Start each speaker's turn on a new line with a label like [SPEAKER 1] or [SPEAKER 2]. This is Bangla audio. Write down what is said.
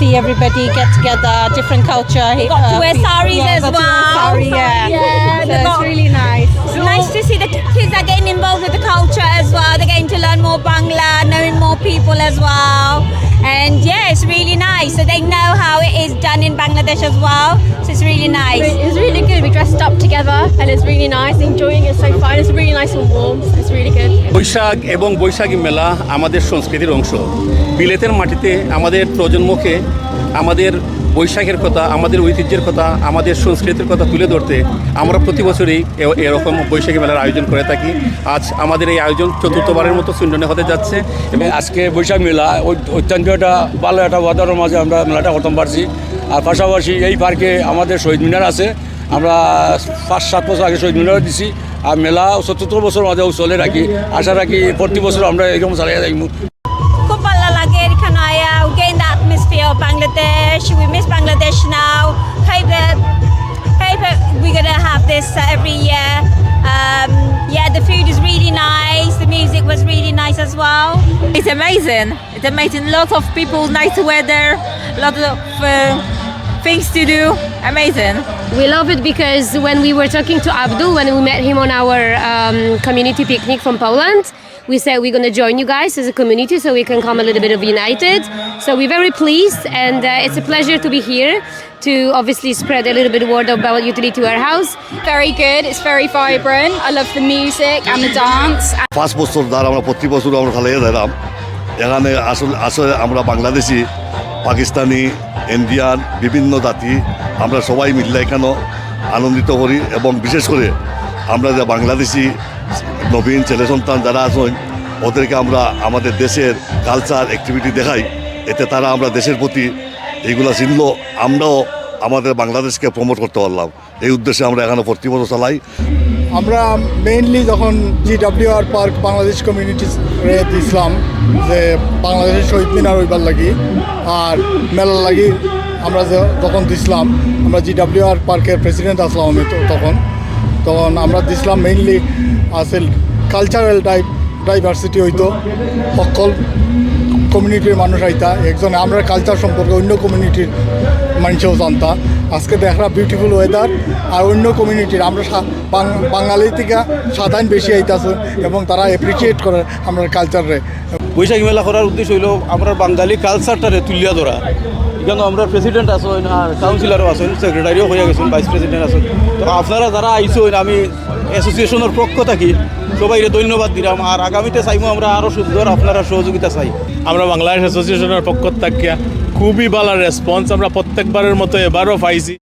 [SPEAKER 1] see everybody get together, different culture.
[SPEAKER 2] Got to wear
[SPEAKER 1] uh,
[SPEAKER 2] saris
[SPEAKER 1] yeah,
[SPEAKER 2] as
[SPEAKER 1] got to wear
[SPEAKER 2] well.
[SPEAKER 1] Sari, yeah.
[SPEAKER 2] Yeah,
[SPEAKER 1] so it's
[SPEAKER 2] got-
[SPEAKER 1] really nice.
[SPEAKER 2] It's nice to see the kids are getting involved with the culture as well. They're getting to learn more Bangla, knowing more people as well. And yeah, it's really nice. So they know how it is done in Bangladesh as well. So it's really nice.
[SPEAKER 3] It's really good. We dressed up together and it's really nice. Enjoying it so far. It's really nice and warm. It's really good.
[SPEAKER 4] Boishakh এবং বৈশাখী মেলা আমাদের সংস্কৃতির অংশ বিলেতের মাটিতে আমাদের প্রজন্মকে আমাদের বৈশাখের কথা আমাদের ঐতিহ্যের কথা আমাদের সংস্কৃতির কথা তুলে ধরতে আমরা প্রতি বছরই এ- এরকম বৈশাখী মেলার আয়োজন করে থাকি। আজ আমাদের এই আয়োজন চতুর্থবারের মতো সুন্দরনে হতে যাচ্ছে।
[SPEAKER 5] এবং আজকে বৈশাখ মেলা অত্যন্ত একটা ভালো একটা ওয়াদারের মাঝে আমরা মেলাটা করতে পারছি। আর পাশাপাশি এই পার্কে আমাদের শহীদ মিনার আছে। আমরা পাঁচ সাত বছর আগে শহীদ মিনার দিছি। আর মেলা চতুর্থ বছর মাঝেও চলে রাখি। আশা রাখি প্রতি বছর আমরা এরকম চালিয়ে যাইব
[SPEAKER 2] খুব ভালো লাগে এখানে আয়া। Of Bangladesh. We miss Bangladesh now. Hope that hope that we're gonna have this uh, every year. Um, yeah the food is really nice. The music was really nice as well.
[SPEAKER 6] It's amazing. It's amazing. Lots of people, nice weather, lot of uh, things to do. Amazing.
[SPEAKER 3] We love it because when we were talking to Abdul, when we met him on our um, community picnic from Poland, we said we're going to join you guys as a community so we can come a little bit of united. So we're very pleased and uh, it's a pleasure to be here to obviously spread a little bit of word about utility to our house.
[SPEAKER 7] very good. It's very vibrant. I love the music and the dance.
[SPEAKER 8] পাঁচ বছর দ্বারা আমরা প্রতি বছর আমরা খেলাইয়ে দিলাম এখানে আসলে আসলে আমরা বাংলাদেশি পাকিস্তানি, ইন্ডিয়ান, বিভিন্ন জাতি, আমরা সবাই মিললে এখানে আনন্দিত করি এবং বিশেষ করে আমরা যে বাংলাদেশি নবীন ছেলে সন্তান যারা আছেন, ওদেরকে আমরা আমাদের দেশের কালচার অ্যাক্টিভিটি দেখাই। এতে তারা আমরা দেশের প্রতি এইগুলা চিনলো, আমরাও আমাদের বাংলাদেশকে প্রমোট করতে পারলাম। এই উদ্দেশ্যে আমরা এখানে প্রতি বছর চালাই।
[SPEAKER 9] আমরা মেইনলি যখন জিডাব্লিউআর পার্ক বাংলাদেশ কমিউনিটি দিছিলাম যে বাংলাদেশের শহীদ মিনার ওইবার লাগি আর মেলা লাগি আমরা যে তখন দিছিলাম, আমরা জিডাব্লিউআর পার্কের প্রেসিডেন্ট আসলাম আমি তখন। তখন আমরা দিছিলাম মেইনলি আসল কালচারাল ডাই ডাইভার্সিটি হইতো, সকল কমিউনিটির মানুষ আইতা, একজনে আমরা কালচার সম্পর্কে অন্য কমিউনিটির মানুষও জানতা আজকে দেখা বিউটিফুল ওয়েদার আর অন্য কমিউনিটির আমরা বাঙালি থেকে সাধারণ বেশি আইতাছে এবং তারা অ্যাপ্রিসিয়েট করে আমরা কালচারে
[SPEAKER 5] বৈশাখী মেলা করার উদ্দেশ্য হইল আমরা বাঙালি কালচারটারে তুলিয়া ধরা। এখানে আমরা প্রেসিডেন্ট আছেন আর কাউন্সিলরও আছেন সেক্রেটারিও হয়ে গেছেন ভাইস প্রেসিডেন্ট আছেন। তো আপনারা যারা আইসেন আমি অ্যাসোসিয়েশনের পক্ষ থাকি সবাই ধন্যবাদ দিলাম। আর আগামীতে চাইব আমরা আরও সুন্দর আপনারা সহযোগিতা চাই।
[SPEAKER 10] আমরা বাংলাদেশ অ্যাসোসিয়েশনের পক্ষ থাকিয়া খুবই ভালো রেসপন্স আমরা প্রত্যেকবারের মতো এবারও পাইছি।